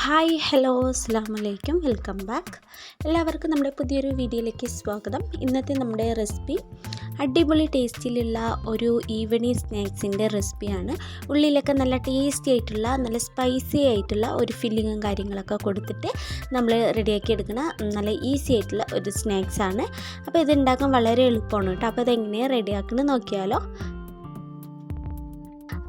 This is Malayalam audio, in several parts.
ഹായ് ഹലോ അസ്സാം വലൈക്കും വെൽക്കം ബാക്ക് എല്ലാവർക്കും നമ്മുടെ പുതിയൊരു വീഡിയോയിലേക്ക് സ്വാഗതം. ഇന്നത്തെ നമ്മുടെ റെസിപ്പി അടിപൊളി ടേസ്റ്റിലുള്ള ഒരു ഈവനിങ് സ്നാക്സിന്റെ റെസിപ്പിയാണ് ഉള്ളിലൊക്കെ നല്ല ടേസ്റ്റി ആയിട്ടുള്ള നല്ല സ്പൈസി ആയിട്ടുള്ള ഒരു ഫില്ലിങ്ങും കാര്യങ്ങളൊക്കെ കൊടുത്തിട്ട് നമ്മൾ റെഡിയാക്കി എടുക്കുന്ന നല്ല ഈസി ആയിട്ടുള്ള ഒരു സ്നാക്സാണ് അപ്പോൾ ഇത് ഉണ്ടാക്കാൻ വളരെ എളുപ്പമാണ് കേട്ടോ. അപ്പോൾ ഇതെങ്ങനെയാണ് റെഡിയാക്കുന്നത് നോക്കിയാലോ.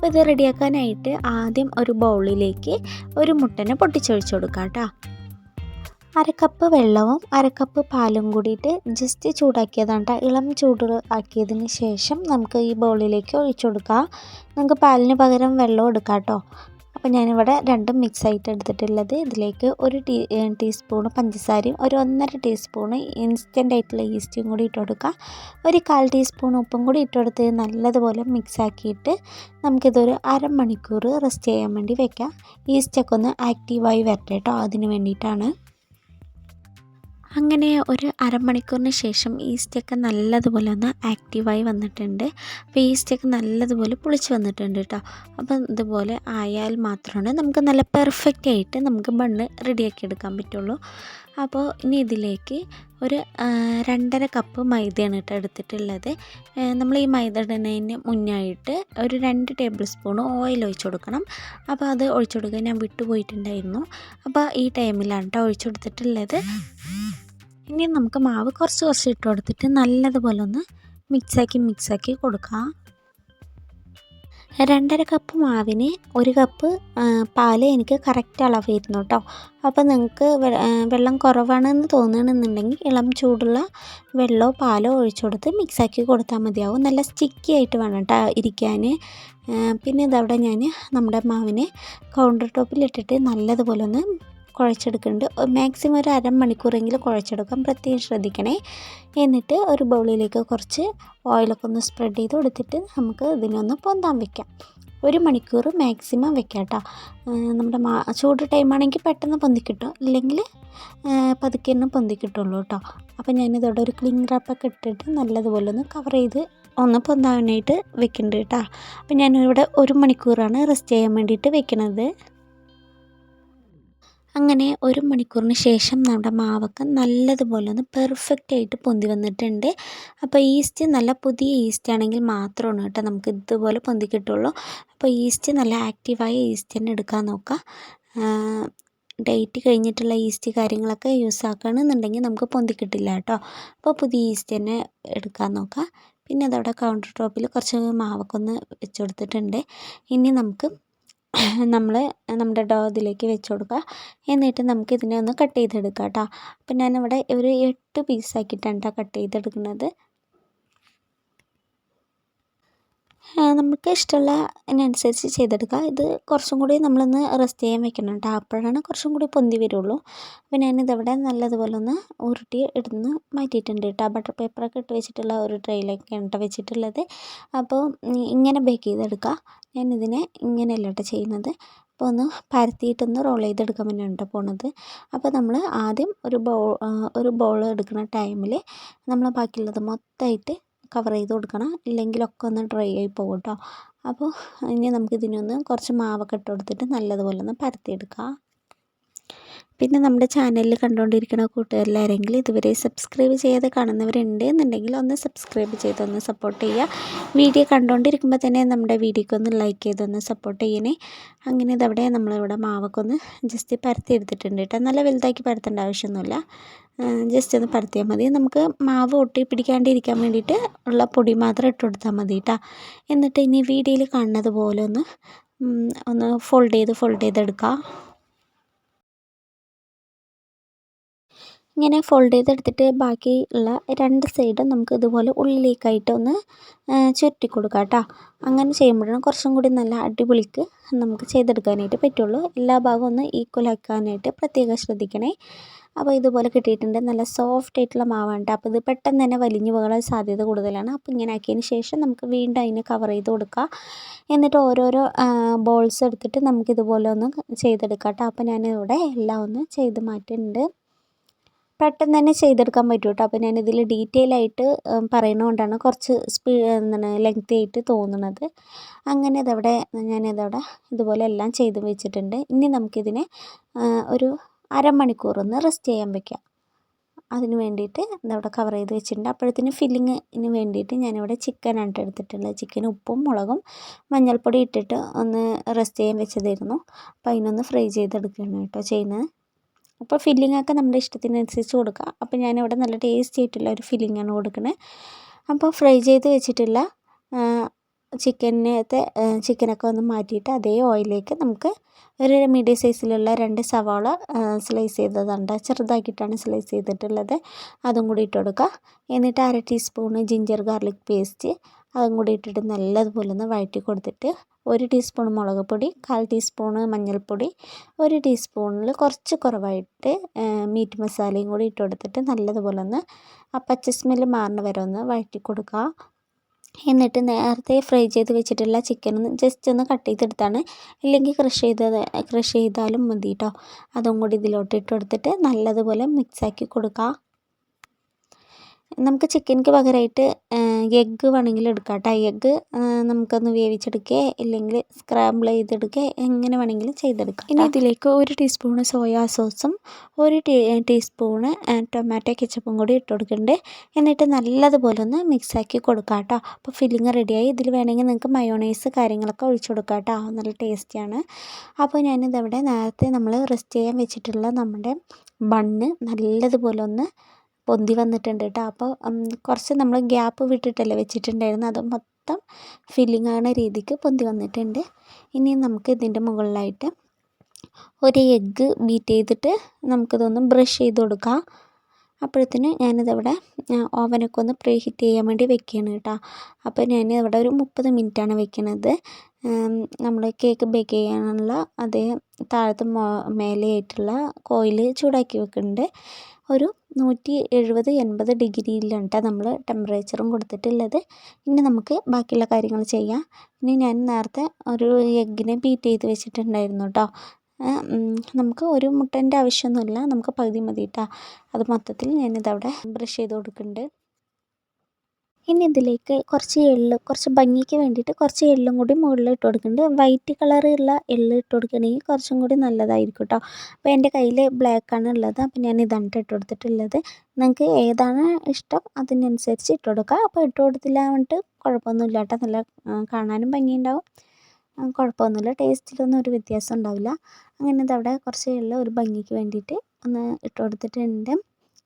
അപ്പോൾ ഇത് റെഡിയാക്കാനായിട്ട് ആദ്യം ഒരു ബൗളിലേക്ക് ഒരു മുട്ടനെ പൊട്ടിച്ചൊഴിച്ച് കൊടുക്കാം കേട്ടോ. അരക്കപ്പ് വെള്ളവും അരക്കപ്പ് പാലും കൂടിയിട്ട് ജസ്റ്റ് ചൂടാക്കിയതാണ് ഇളം ചൂട് ആക്കിയതിന് ശേഷം നമുക്ക് ഈ ബൗളിലേക്ക് ഒഴിച്ചു കൊടുക്കാം. നമുക്ക് പാലിന് പകരം വെള്ളം എടുക്കാം കേട്ടോ. അപ്പോൾ ഞാനിവിടെ രണ്ടും മിക്സ് ആയിട്ട് എടുത്തിട്ടുള്ളത്. ഇതിലേക്ക് ഒരു ടീ ടീസ്പൂണ് പഞ്ചസാരയും ഒരു ഒന്നര ടീസ്പൂണ് ഇൻസ്റ്റന്റ് ആയിട്ടുള്ള ഈസ്റ്റും കൂടി ഇട്ട് കൊടുക്കുക. ഒരു കാൽ ടീസ്പൂൺ ഉപ്പും കൂടി ഇട്ട് കൊടുത്ത് നല്ലതുപോലെ മിക്സ് ആക്കിയിട്ട് നമുക്കിതൊരു അരമണിക്കൂർ റെസ്റ്റ് ചെയ്യാൻ വേണ്ടി വെക്കാം. ഈസ്റ്റൊക്കെ ഒന്ന് ആക്റ്റീവായി വരട്ടെ കേട്ടോ അതിന് വേണ്ടിയിട്ടാണ്. അങ്ങനെ ഒരു അരമണിക്കൂറിന് ശേഷം ഈസ്റ്റൊക്കെ നല്ലതുപോലെ ഒന്ന് ആക്റ്റീവായി വന്നിട്ടുണ്ട്. അപ്പോൾ ഈസ്റ്റൊക്കെ നല്ലതുപോലെ പുളിച്ച് വന്നിട്ടുണ്ട് കേട്ടോ. അപ്പം ഇതുപോലെ ആയാൽ മാത്രമാണ് നമുക്ക് നല്ല പെർഫെക്റ്റ് ആയിട്ട് നമുക്ക് ബണ്ണ് റെഡിയാക്കി എടുക്കാൻ പറ്റുള്ളൂ. അപ്പോൾ ഇനി ഇതിലേക്ക് ഒരു രണ്ടര കപ്പ് മൈദയാണ് കേട്ടോ എടുത്തിട്ടുള്ളത്. നമ്മൾ ഈ മൈദ ഇടുന്നതിന് മുന്നായിട്ട് ഒരു രണ്ട് ടേബിൾ സ്പൂൺ ഓയിൽ ഒഴിച്ചു കൊടുക്കണം. അപ്പോൾ അത് ഒഴിച്ചു കൊടുക്കാൻ ഞാൻ വിട്ടുപോയിട്ടുണ്ടായിരുന്നു. അപ്പോൾ ഈ ടൈമിലാണ് കേട്ടോ ഒഴിച്ചു കൊടുത്തിട്ടുള്ളത്. ഇനി നമുക്ക് മാവ് കുറച്ച് കുറച്ച് ഇട്ട് കൊടുത്തിട്ട് നല്ലതുപോലെ ഒന്ന് മിക്സാക്കി മിക്സാക്കി കൊടുക്കാം. രണ്ടര കപ്പ് മാവിന് ഒരു കപ്പ് പാൽ എനിക്ക് കറക്റ്റ് അളവായിരുന്നു കേട്ടോ അപ്പോൾ നിങ്ങൾക്ക് വെള്ളം കുറവാണെന്ന് തോന്നുകയാണെന്നുണ്ടെങ്കിൽ ഇളം ചൂടുള്ള വെള്ളമോ പാലോ ഒഴിച്ചു കൊടുത്ത് മിക്സാക്കി കൊടുത്താൽ മതിയാവും. നല്ല സ്റ്റിക്കി ആയിട്ട് വേണം കേട്ടോ ഇരിക്കാൻ പിന്നെ ഇതവിടെ ഞാൻ നമ്മുടെ മാവിനെ കൗണ്ടർ ടോപ്പിലിട്ടിട്ട് നല്ലതുപോലെ ഒന്ന് കുഴച്ചെടുക്കുന്നുണ്ട്. മാക്സിമം ഒരു അരമണിക്കൂറെങ്കിലും കുഴച്ചെടുക്കാം പ്രത്യേകം ശ്രദ്ധിക്കണേ. എന്നിട്ട് ഒരു ബൗളിലേക്ക് കുറച്ച് ഓയിലൊക്കെ ഒന്ന് സ്പ്രെഡ് ചെയ്ത് കൊടുത്തിട്ട് നമുക്ക് ഇതിനൊന്ന് പൊന്താൻ വെക്കാം. ഒരു മണിക്കൂർ മാക്സിമം വെക്കാം കേട്ടോ നമ്മുടെ മാ ചൂട് ടൈമാണെങ്കിൽ പെട്ടെന്ന് പൊന്തിക്കിട്ടും ഇല്ലെങ്കിൽ പതുക്കെ തന്നെ പൊന്തിക്കിട്ടുള്ളൂ കേട്ടോ അപ്പോൾ ഞാനിതോടെ ഒരു ക്ലീൻ റാപ്പൊക്കെ ഇട്ടിട്ട് നല്ലതുപോലെ ഒന്ന് കവർ ചെയ്ത് ഒന്ന് പൊന്താനായിട്ട് വെക്കുന്നുണ്ട് കേട്ടോ അപ്പോൾ ഞാനിവിടെ ഒരു മണിക്കൂറാണ് റെസ്റ്റ് ചെയ്യാൻ വേണ്ടിയിട്ട് വെക്കുന്നത് അങ്ങനെ ഒരു മണിക്കൂറിന് ശേഷം നമ്മുടെ മാവൊക്കെ നല്ലതുപോലെ ഒന്ന് പെർഫെക്റ്റ് ആയിട്ട് പൊന്തി വന്നിട്ടുണ്ട്. അപ്പോൾ ഈസ്റ്റ് നല്ല പുതിയ ഈസ്റ്റ് ആണെങ്കിൽ മാത്രമാണ് കേട്ടോ നമുക്ക് ഇതുപോലെ പൊന്തി കിട്ടുള്ളൂ. അപ്പോൾ ഈസ്റ്റ് നല്ല ആക്റ്റീവായ ഈസ്റ്റ് തന്നെ എടുക്കാൻ നോക്കുക ഡേറ്റ് കഴിഞ്ഞിട്ടുള്ള ഈസ്റ്റ് കാര്യങ്ങളൊക്കെ യൂസ് ആക്കുകയാണെന്നുണ്ടെങ്കിൽ നമുക്ക് പൊന്തി കിട്ടില്ല കേട്ടോ. അപ്പോൾ പുതിയ ഈസ്റ്റ് തന്നെ എടുക്കാൻ നോക്കുക പിന്നെ അതവിടെ കൗണ്ടർ ടോപ്പിൽ കുറച്ച് മാവൊക്കെ ഒന്ന് വെച്ച് കൊടുത്തിട്ടുണ്ട്. ഇനി നമുക്ക് നമ്മൾ നമ്മുടെ ഡോ ഇതിലേക്ക് വെച്ച് കൊടുക്കുക. എന്നിട്ട് നമുക്ക് ഇതിനെ ഒന്ന് കട്ട് ചെയ്തെടുക്കാം കേട്ടോ. അപ്പം ഞാനിവിടെ ഒരു എട്ട് പീസാക്കിയിട്ടാണ് കേട്ടോ കട്ട് ചെയ്തെടുക്കുന്നത്. നമുക്ക് ഇഷ്ടമുള്ള അതിനനുസരിച്ച് ചെയ്തെടുക്കുക ഇത് കുറച്ചും കൂടി നമ്മളൊന്ന് റെസ്റ്റ് ചെയ്യാൻ വെക്കണം കേട്ടോ. അപ്പോഴാണ് കുറച്ചും കൂടി പൊന്തി വരുള്ളൂ. അപ്പോൾ ഞാനിതവിടെ നല്ലതുപോലെ ഒന്ന് ഉരുട്ടി ഇടുന്ന് മാറ്റിയിട്ടുണ്ട് കേട്ടോ. ബട്ടർ പേപ്പറൊക്കെ ഇട്ട് വെച്ചിട്ടുള്ള ഒരു ട്രെയിലൊക്കെയാണ് കേട്ടോ വെച്ചിട്ടുള്ളത്. അപ്പോൾ ഇങ്ങനെ ബേക്ക് ചെയ്തെടുക്കുക ഞാനിതിനെ ഇങ്ങനെയല്ല കേട്ടോ ചെയ്യുന്നത്. അപ്പോൾ ഒന്ന് പരത്തിയിട്ടൊന്ന് റോൾ ചെയ്തെടുക്കാൻ വേണ്ടിയാണ് കേട്ടോ പോണത്. അപ്പോൾ നമ്മൾ ആദ്യം ഒരു ബോൾ ഒരു ബോൾ എടുക്കുന്ന ടൈമിൽ നമ്മൾ ബാക്കിയുള്ളത് മൊത്തമായിട്ട് കവർ ചെയ്ത് കൊടുക്കണം. ഇല്ലെങ്കിലൊക്കെ ഒന്ന് ഡ്രൈ ആയി പോകും കേട്ടോ അപ്പോൾ ഇനി നമുക്കിതിനൊന്ന് കുറച്ച് മാവൊക്കെ ഇട്ട് കൊടുത്തിട്ട് നല്ലതുപോലെ ഒന്ന് പരത്തിയെടുക്കാം. പിന്നെ നമ്മുടെ ചാനലിൽ കണ്ടുകൊണ്ടിരിക്കുന്ന കൂട്ടുകാരിലാരെങ്കിലും ഇതുവരെ സബ്സ്ക്രൈബ് ചെയ്യാതെ കാണുന്നവരുണ്ട് എന്നുണ്ടെങ്കിൽ ഒന്ന് സബ്സ്ക്രൈബ് ചെയ്തൊന്ന് സപ്പോർട്ട് ചെയ്യുക. വീഡിയോ കണ്ടുകൊണ്ടിരിക്കുമ്പോൾ തന്നെ നമ്മുടെ വീഡിയോക്ക് ഒന്ന് ലൈക്ക് ചെയ്തൊന്ന് സപ്പോർട്ട് ചെയ്യണേ. അങ്ങനെ ഇതവിടെ നമ്മളിവിടെ മാവൊക്കെ ജസ്റ്റ് പരത്തി എടുത്തിട്ടുണ്ട് കേട്ടോ. നല്ല വലുതാക്കി പരത്തേണ്ട ആവശ്യമൊന്നുമില്ല. ജസ്റ്റ് ഒന്ന് പരത്തിയാൽ മതി. നമുക്ക് മാവ് ഒട്ടി പിടിക്കാണ്ടിരിക്കാൻ വേണ്ടിയിട്ട് ഉള്ള പൊടി മാത്രം ഇട്ട് കൊടുത്താൽ മതി കേട്ടോ. എന്നിട്ട് ഇനി വീഡിയോയിൽ കാണുന്നത് പോലെ ഒന്ന് ഒന്ന് ഫോൾഡ് ചെയ്ത് ഫോൾഡ് ചെയ്തെടുക്കുക ഇങ്ങനെ ഫോൾഡ് ചെയ്തെടുത്തിട്ട് ബാക്കി ഉള്ള രണ്ട് സൈഡും നമുക്ക് ഇതുപോലെ ഉള്ളിലേക്കായിട്ട് ഒന്ന് ചുരുട്ടി കൊടുക്കാം കേട്ടോ. അങ്ങനെ ചെയ്യുമ്പോഴാണ് കുറച്ചും കൂടി നല്ല അടിപൊളിക്ക് നമുക്ക് ചെയ്തെടുക്കാനായിട്ട് പറ്റുള്ളൂ. എല്ലാ ഭാഗവും ഒന്ന് ഈക്വൽ ആക്കാനായിട്ട് പ്രത്യേകം ശ്രദ്ധിക്കണേ. അപ്പോൾ ഇതുപോലെ കിട്ടിയിട്ടുണ്ട്. നല്ല സോഫ്റ്റ് ആയിട്ടുള്ള മാവാണ് അപ്പോൾ ഇത് പെട്ടെന്ന് തന്നെ വലിഞ്ഞു പോകാൻ സാധ്യത കൂടുതലാണ്. അപ്പോൾ ഇങ്ങനെ ആക്കിയതിന് ശേഷം നമുക്ക് വീണ്ടും അതിനെ കവർ ചെയ്ത് കൊടുക്കുക എന്നിട്ട് ഓരോരോ ബോൾസ് എടുത്തിട്ട് നമുക്കിതുപോലെ ഒന്ന് ചെയ്തെടുക്കാം കേട്ടോ. അപ്പോൾ ഞാനിവിടെ എല്ലാം ഒന്ന് ചെയ്ത് മാറ്റുന്നുണ്ട്. പെട്ടെന്ന് തന്നെ ചെയ്തെടുക്കാൻ പറ്റും കേട്ടോ അപ്പോൾ ഞാനിതിൽ ഡീറ്റെയിൽ ആയിട്ട് പറയുന്നതുകൊണ്ടാണ് കുറച്ച് സ്പീ എന്താണ് ലെങ്തി ആയിട്ട് തോന്നുന്നത് അങ്ങനെ ഇതവിടെ ഞാനിതവിടെ ഇതുപോലെ എല്ലാം ചെയ്ത് വെച്ചിട്ടുണ്ട്. ഇനി നമുക്കിതിനെ ഒരു അരമണിക്കൂർ ഒന്ന് റെസ്റ്റ് ചെയ്യാൻ വെക്കാം. അതിന് വേണ്ടിയിട്ട് ഇതവിടെ കവർ ചെയ്ത് വെച്ചിട്ടുണ്ട്. അപ്പോഴത്തേന് ഫില്ലിങ്ങിന് വേണ്ടിയിട്ട് ഞാനിവിടെ ചിക്കനാണ് എടുത്തിട്ടുള്ളത്. ചിക്കൻ ഉപ്പും മുളകും മഞ്ഞൾപ്പൊടി ഇട്ടിട്ട് ഒന്ന് റെസ്റ്റ് ചെയ്യാൻ വെച്ചതായിരുന്നു. അപ്പോൾ അതിനൊന്ന് ഫ്രൈ ചെയ്തെടുക്കുകയാണ് കേട്ടോ ചെയ്യുന്നത്. അപ്പോൾ ഫില്ലിങ്ങൊക്കെ നമ്മുടെ ഇഷ്ടത്തിനനുസരിച്ച് കൊടുക്കുക. അപ്പോൾ ഞാനിവിടെ നല്ല ടേസ്റ്റി ആയിട്ടുള്ള ഒരു ആണ് കൊടുക്കുന്നത് അപ്പോൾ ഫ്രൈ ചെയ്ത് വെച്ചിട്ടുള്ള ചിക്കനത്തെ ചിക്കനൊക്കെ ഒന്ന് മാറ്റിയിട്ട് അതേ ഓയിലേക്ക് നമുക്ക് ഒരു മീഡിയം സൈസിലുള്ള രണ്ട് സവാള സ്ലൈസ് ചെയ്തതുണ്ട് ചെറുതാക്കിയിട്ടാണ് സ്ലൈസ് ചെയ്തിട്ടുള്ളത്. അതും കൂടി ഇട്ട് കൊടുക്കുക. എന്നിട്ട് അര ടീസ്പൂണ് ജിഞ്ചർ ഗാർലിക് പേസ്റ്റ് അതും കൂടി ഇട്ടിട്ട് നല്ലതുപോലെ ഒന്ന് വഴറ്റി കൊടുത്തിട്ട് ഒരു ടീസ്പൂൺ മുളക് പൊടി കാൽ ടീസ്പൂണ് മഞ്ഞൾപ്പൊടി ഒരു ടീസ്പൂണിൽ കുറച്ച് കുറവായിട്ട് മീറ്റ് മസാലയും കൂടി ഇട്ട് കൊടുത്തിട്ട് നല്ലതുപോലെ ഒന്ന് ആ പച്ച സ്മെല്ല് മാറണ വരെ ഒന്ന് വഴറ്റി കൊടുക്കുക. എന്നിട്ട് നേരത്തെ ഫ്രൈ ചെയ്ത് വെച്ചിട്ടുള്ള ചിക്കൻ ഒന്ന് ജസ്റ്റ് ഒന്ന് കട്ട് ചെയ്തെടുത്താണ്. ഇല്ലെങ്കിൽ ക്രഷ് ചെയ്തത് ക്രഷ് ചെയ്താലും മതി കേട്ടോ അതും കൂടി ഇതിലോട്ട് ഇട്ട് കൊടുത്തിട്ട് നല്ലതുപോലെ മിക്സാക്കി കൊടുക്കുക. നമുക്ക് ചിക്കൻക്ക് പകരമായിട്ട് എഗ്ഗ് വേണമെങ്കിൽ എടുക്കാം കേട്ടോ എഗ്ഗ് നമുക്കൊന്ന് വേവിച്ചെടുക്കുക ഇല്ലെങ്കിൽ സ്ക്രാമ്പിൾ ചെയ്തെടുക്കുക എങ്ങനെ വേണമെങ്കിലും ചെയ്തെടുക്കാം ഇനി ഇതിലേക്ക് ഒരു ടീസ്പൂണ് സോയാ സോസും ഒരു ടീ ടീസ്പൂണ് ടൊമാറ്റോ കെച്ചപ്പും കൂടി ഇട്ട് കൊടുക്കുന്നുണ്ട് എന്നിട്ട് നല്ലതുപോലെ ഒന്ന് മിക്സാക്കി കൊടുക്കാം കേട്ടോ അപ്പോൾ ഫില്ലിങ് റെഡിയായി ഇതിൽ വേണമെങ്കിൽ നിങ്ങൾക്ക് മയോണൈസ് കാര്യങ്ങളൊക്കെ ഒഴിച്ചു കൊടുക്കാം കേട്ടോ നല്ല ടേസ്റ്റിയാണ് അപ്പോൾ ഞാനിതവിടെ നേരത്തെ നമ്മൾ റെസ്റ്റ് ചെയ്യാൻ വെച്ചിട്ടുള്ള നമ്മുടെ ബണ്ണ് നല്ലതുപോലെ ഒന്ന് പൊന്തി വന്നിട്ടുണ്ട് കേട്ടോ അപ്പോൾ കുറച്ച് നമ്മൾ ഗ്യാപ്പ് വിട്ടിട്ടല്ലേ വെച്ചിട്ടുണ്ടായിരുന്നു. അത് മൊത്തം ഫില്ലിംഗ് ആവുന്ന രീതിക്ക് പൊന്തി വന്നിട്ടുണ്ട്. ഇനി നമുക്ക് ഇതിന്റെ മുകളിലായിട്ട് ഒരു എഗ്ഗ് ബീറ്റ് ചെയ്തിട്ട് നമുക്കിതൊന്ന് ബ്രഷ് ചെയ്ത് കൊടുക്കാം. അപ്പോഴത്തേന് ഞാനിതവിടെ ഓവനൊക്കെ ഒന്ന് പ്രീ ഹീറ്റ് ചെയ്യാൻ വേണ്ടി വെക്കുകയാണ് കേട്ടോ അപ്പോൾ ഞാൻ ഇവിടെ ഒരു മുപ്പത് മിനിറ്റാണ് വെക്കുന്നത് നമ്മൾ കേക്ക് ബേക്ക് ചെയ്യാനുള്ള അതേ താഴത്ത് മേലെയായിട്ടുള്ള കോയിൽ ചൂടാക്കി വെക്കുന്നുണ്ട് ഒരു നൂറ്റി എഴുപത് എൺപത് ഡിഗ്രിയിലാണ് കേട്ടോ നമ്മൾ ടെമ്പറേച്ചറും കൊടുത്തിട്ടുള്ളത്. ഇനി നമുക്ക് ബാക്കിയുള്ള കാര്യങ്ങൾ ചെയ്യാം. ഇനി ഞാൻ നേരത്തെ ഒരു എഗ്ഗിനെ ബീറ്റ് ചെയ്ത് വെച്ചിട്ടുണ്ടായിരുന്നു കേട്ടോ നമുക്ക് ഒരു മുട്ടേന്റെ ആവശ്യമൊന്നുമില്ല. നമുക്ക് പകുതി മതി കേട്ടോ അത് മൊത്തത്തിൽ ഞാനിതവിടെ ബ്രഷ് ചെയ്ത് കൊടുക്കുന്നുണ്ട്. ഇനി ഇതിലേക്ക് കുറച്ച് എള്ള് കുറച്ച് ഭംഗിക്ക് വേണ്ടിയിട്ട് കുറച്ച് എള്ളും കൂടി മുകളിൽ ഇട്ട് കൊടുക്കുന്നുണ്ട്. വൈറ്റ് കളറുള്ള എള്ള് ഇട്ട് കൊടുക്കുകയാണെങ്കിൽ കുറച്ചും കൂടി നല്ലതായിരിക്കും കേട്ടോ അപ്പോൾ എന്റെ കയ്യിൽ ബ്ലാക്കാണ് ഉള്ളത്. അപ്പോൾ ഞാൻ ഇതാണ് ഇട്ട് കൊടുത്തിട്ടുള്ളത്. നിങ്ങൾക്ക് ഏതാണ് ഇഷ്ടം അതിനനുസരിച്ച് ഇട്ട് കൊടുക്കുക. അപ്പോൾ ഇട്ട് കൊടുത്തില്ല എന്നിട്ട് കുഴപ്പമൊന്നുമില്ല കേട്ടോ നല്ല കാണാനും ഭംഗിയുണ്ടാവും. കുഴപ്പമൊന്നുമില്ല. ടേസ്റ്റിലൊന്നും ഒരു വ്യത്യാസം ഉണ്ടാവില്ല. അങ്ങനെ ഇതവിടെ കുറച്ച് എള്ള് ഒരു ഭംഗിക്ക് വേണ്ടിയിട്ട് ഒന്ന് ഇട്ട് കൊടുത്തിട്ടുണ്ട്.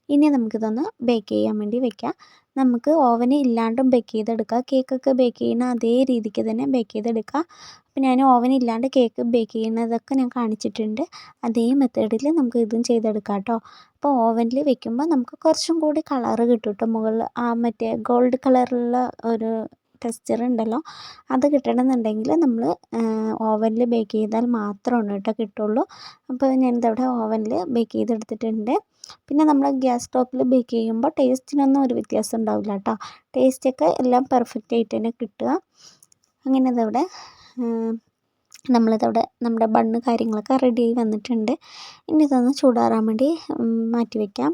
ഇനി നമുക്കിതൊന്ന് ബേക്ക് ചെയ്യാൻ വേണ്ടി വെക്കാം. നമുക്ക് ഓവൻ ഇല്ലാണ്ടും ബേക്ക് ചെയ്തെടുക്കാം. കേക്കൊക്കെ ബേക്ക് ചെയ്യുന്ന അതേ രീതിക്ക് തന്നെ ബേക്ക് ചെയ്തെടുക്കാം. അപ്പോൾ ഞാൻ ഓവൻ ഇല്ലാണ്ട് കേക്ക് ബേക്ക് ചെയ്യുന്നതൊക്കെ ഞാൻ കാണിച്ചിട്ടുണ്ട്. അതേ മെത്തേഡിൽ നമുക്ക് ഇതും ചെയ്തെടുക്കാം കേട്ടോ അപ്പോൾ ഓവനിൽ വെക്കുമ്പോൾ നമുക്ക് കുറച്ചും കൂടി കളറ് കിട്ടും കേട്ടോ മുകളിൽ ആ മറ്റേ ഗോൾഡ് കളറുള്ള ഒരു ടെക്സ്ചർ ഉണ്ടല്ലോ അത് കിട്ടണമെന്നുണ്ടെങ്കിൽ നമ്മൾ ഓവനിൽ ബേക്ക് ചെയ്താൽ മാത്രമാണ് കേട്ടോ കിട്ടുള്ളൂ. അപ്പോൾ ഞാനിതവിടെ ഓവനിൽ ബേക്ക് ചെയ്തെടുത്തിട്ടുണ്ട്. പിന്നെ നമ്മൾ ഗ്യാസ് സ്റ്റോപ്പിൽ ബേക്ക് ചെയ്യുമ്പോൾ ടേസ്റ്റിനൊന്നും ഒരു വ്യത്യാസം ഉണ്ടാവില്ല കേട്ടോ. ടേസ്റ്റൊക്കെ എല്ലാം പെർഫെക്റ്റ് ആയിട്ട് തന്നെ കിട്ടുക. അങ്ങനെ ഇതവിടെ നമ്മളിതവിടെ നമ്മുടെ ബണ്ണ് കാര്യങ്ങളൊക്കെ റെഡിയായി വന്നിട്ടുണ്ട്. ഇനി ഇതൊന്ന് ചൂടാറാൻ വേണ്ടി മാറ്റി വയ്ക്കാം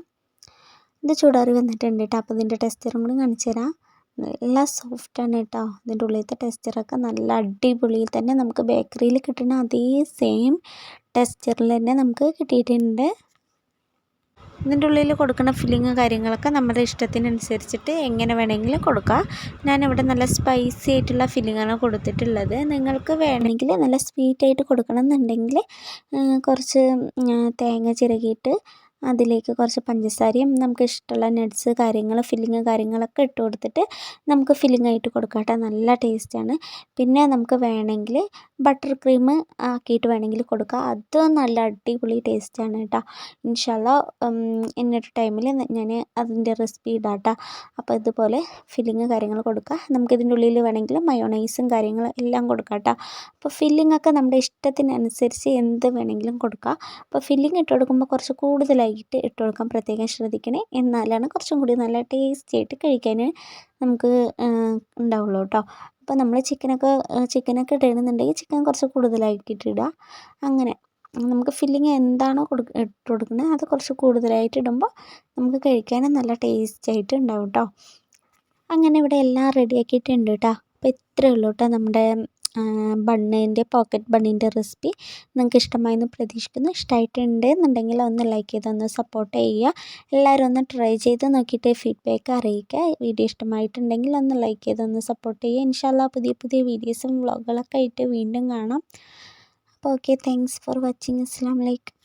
ഇത് ചൂടാറി വന്നിട്ടുണ്ട് കേട്ടോ. അപ്പോൾ ഇതിന്റെ ടെക്സ്ചറും കൂടി കാണിച്ചു തരാം നല്ല സോഫ്റ്റാണ് കേട്ടോ. ഇതിന്റെ ഉള്ളിലത്തെ ടെക്സ്ചറൊക്കെ നല്ല അടിപൊളിയിൽ തന്നെ നമുക്ക് ബേക്കറിയിൽ കിട്ടുന്ന അതേ സെയിം ടെക്സ്ചറിൽ തന്നെ നമുക്ക് കിട്ടിയിട്ടുണ്ട്. ഇതിന്റെ ഉള്ളിൽ കൊടുക്കുന്ന ഫില്ലിങ് കാര്യങ്ങളൊക്കെ നമ്മുടെ ഇഷ്ടത്തിനനുസരിച്ചിട്ട് എങ്ങനെ വേണമെങ്കിലും കൊടുക്കാം. ഞാനിവിടെ നല്ല സ്പൈസി ആയിട്ടുള്ള ഫില്ലിങ്ങാണ് കൊടുത്തിട്ടുള്ളത്. നിങ്ങൾക്ക് വേണമെങ്കിൽ നല്ല സ്വീറ്റായിട്ട് കൊടുക്കണം എന്നുണ്ടെങ്കിൽ കുറച്ച് തേങ്ങ ചിരകിയിട്ട് അതിലേക്ക് കുറച്ച് പഞ്ചസാരയും നമുക്ക് ഇഷ്ടമുള്ള നട്ട്സ് കാര്യങ്ങൾ ഫില്ലിങ് കാര്യങ്ങളൊക്കെ ഇട്ട് കൊടുത്തിട്ട് നമുക്ക് ഫില്ലിംഗ് ആയിട്ട് കൊടുക്കാം നല്ല ടേസ്റ്റാണ് പിന്നെ നമുക്ക് വേണമെങ്കിൽ ബട്ടർ ക്രീം ആക്കിയിട്ട് വേണമെങ്കിൽ കൊടുക്കുക അത് നല്ല അടിപൊളി ടേസ്റ്റാണ് കേട്ടോ. ഇൻഷാല്ല ഇന്നൊരു ടൈമിൽ ഞാൻ അതിന്റെ റെസിപ്പി ഇടാട്ടോ അപ്പോൾ ഇതുപോലെ ഫില്ലിങ് കാര്യങ്ങൾ കൊടുക്കുക നമുക്കിതിന്റെ ഉള്ളിൽ വേണമെങ്കിൽ മയോണൈസും കാര്യങ്ങളും എല്ലാം കൊടുക്കാം കേട്ടോ. അപ്പോൾ ഫില്ലിംഗ് ഒക്കെ നമ്മുടെ ഇഷ്ടത്തിനനുസരിച്ച് എന്ത് വേണമെങ്കിലും കൊടുക്കുക അപ്പോൾ ഫില്ലിങ് ഇട്ട് കൊടുക്കുമ്പോൾ കുറച്ച് കൂടുതലായി വൈകിട്ട് ഇട്ട് കൊടുക്കാൻ പ്രത്യേകം ശ്രദ്ധിക്കണേ. എന്നാലാണ് കുറച്ചും കൂടി നല്ല ടേസ്റ്റി ആയിട്ട് കഴിക്കാൻ നമുക്ക് ഉണ്ടാവുള്ളൂ കേട്ടോ അപ്പോൾ നമ്മൾ ചിക്കനൊക്കെ ചിക്കനൊക്കെ ഇടണമെന്നുണ്ടെങ്കിൽ ചിക്കൻ കുറച്ച് കൂടുതലാക്കിയിട്ട് ഇടുക. അങ്ങനെ നമുക്ക് ഫില്ലിങ് എന്താണോ കൊടു ഇട്ട് കൊടുക്കുന്നത് അത് കുറച്ച് കൂടുതലായിട്ട് ഇടുമ്പോൾ നമുക്ക് കഴിക്കാനും നല്ല ടേസ്റ്റ് ആയിട്ട് ഉണ്ടാവും കേട്ടോ അങ്ങനെ ഇവിടെ എല്ലാം റെഡിയാക്കിയിട്ടുണ്ട് കേട്ടോ അപ്പോൾ ഇത്രയേ ഉള്ളൂ കേട്ടോ നമ്മുടെ ബണ്ണിന്റെ പോക്കറ്റ് ബണ്ണിന്റെ റെസിപ്പി നിങ്ങൾക്ക് ഇഷ്ടമായെന്ന് പ്രതീക്ഷിക്കുന്നു. ഇഷ്ടമായിട്ടുണ്ട് എന്നുണ്ടെങ്കിൽ ഒന്ന് ലൈക്ക് ചെയ്ത് ഒന്ന് സപ്പോർട്ട് ചെയ്യുക. എല്ലാവരും ഒന്ന് ട്രൈ ചെയ്ത് നോക്കിയിട്ട് ഫീഡ്ബാക്ക് അറിയിക്കുക. വീഡിയോ ഇഷ്ടമായിട്ടുണ്ടെങ്കിൽ ഒന്ന് ലൈക്ക് ചെയ്ത് ഒന്ന് സപ്പോർട്ട് ചെയ്യുക. ഇൻഷാല്ല പുതിയ പുതിയ വീഡിയോസും വ്ളോഗുകളൊക്കെ ആയിട്ട് വീണ്ടും കാണാം. അപ്പോൾ ഓക്കെ താങ്ക്സ് ഫോർ വാച്ചിങ് അസ്സാം വലൈക്കും